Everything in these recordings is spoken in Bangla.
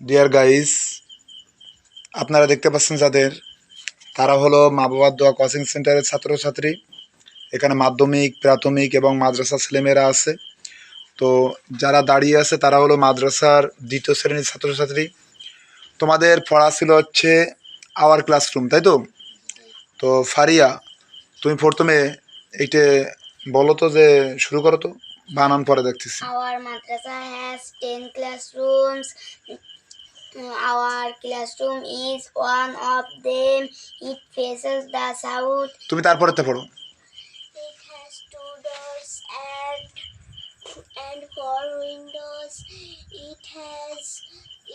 ডিয়ার গাইস আপনারা দেখতে পাচ্ছেন যাদের, তারা হলো মা বাবার দোয়া কোচিং সেন্টারের ছাত্রছাত্রী। এখানে মাধ্যমিক, প্রাথমিক এবং মাদ্রাসা ছেলেমেয়েরা আছে। তো যারা দাঁড়িয়ে আছে, তারা হলো মাদ্রাসার দ্বিতীয় শ্রেণির ছাত্রছাত্রী। তোমাদের পড়া ছিল হচ্ছে আওয়ার ক্লাসরুম তাই তো? তো ফারিয়া, তুমি প্রথমে এইটে বলো তো যে শুরু করো তো বানান পরে দেখতেছি। Our madrasa has 10 classrooms. Our classroom is one of them. It faces the south. তুমি তারপরেতে পড়ো It has two doors and and four windows. It has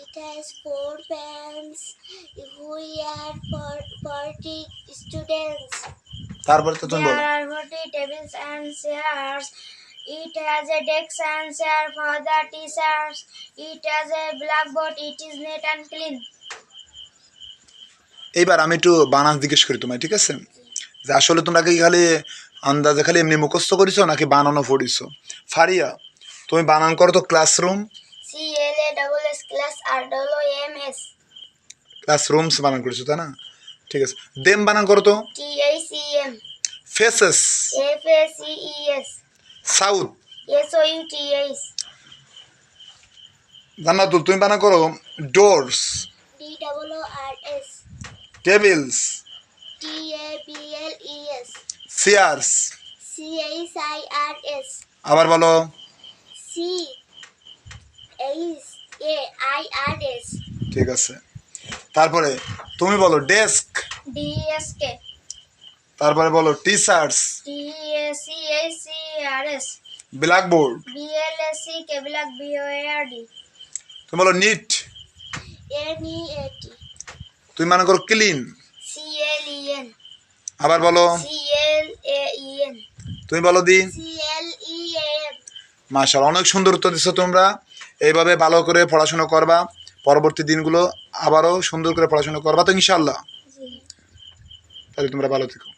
it has four fans. We are for 40 students. তারপরে তো তুমি There are 40 tables and chairs. It has a desk and chair for the teachers. It has a blackboard. It is neat and clean. এইবার আমি একটু বানান জিজ্ঞেস করি তোমায় ঠিক আছে? যে আসলে তোমরা কি খালি আন্দাজে খালি এমনি মুখস্থ করেছ নাকি বানানো পড়িছো? ফারিয়া তুমি বানান করো তো classroom C L A double S class R double O M S classrooms বানান করেছ তাই না? ঠিক আছে। দেম বানান করো তো। T I C M faces E S south S O U T S. Jannatul তুমি বানা করো doors D double O R S tables T A B L E S. Chairs C H I R S. আবার বলো। C H A I R S. ঠিক আছে। তারপরে তুমি বলো ডেস্ক D S K. তারপরে বলো T shirts S. Blackboard A R D. তুমি বলো নিট A T. তুমি মনে করো ক্লিন L E আবার বলো। A E তুমি বলো দি। L E A N. মাশাল অনেক সুন্দর উত্তর দিচ্ছ তোমরা। এইভাবে ভালো করে পড়াশোনা করবা। পরবর্তী দিনগুলো আবারও সুন্দর করে পড়াশোনা করবা তো ইনশাল্লাহ তাহলে তোমরা ভালো থেকো।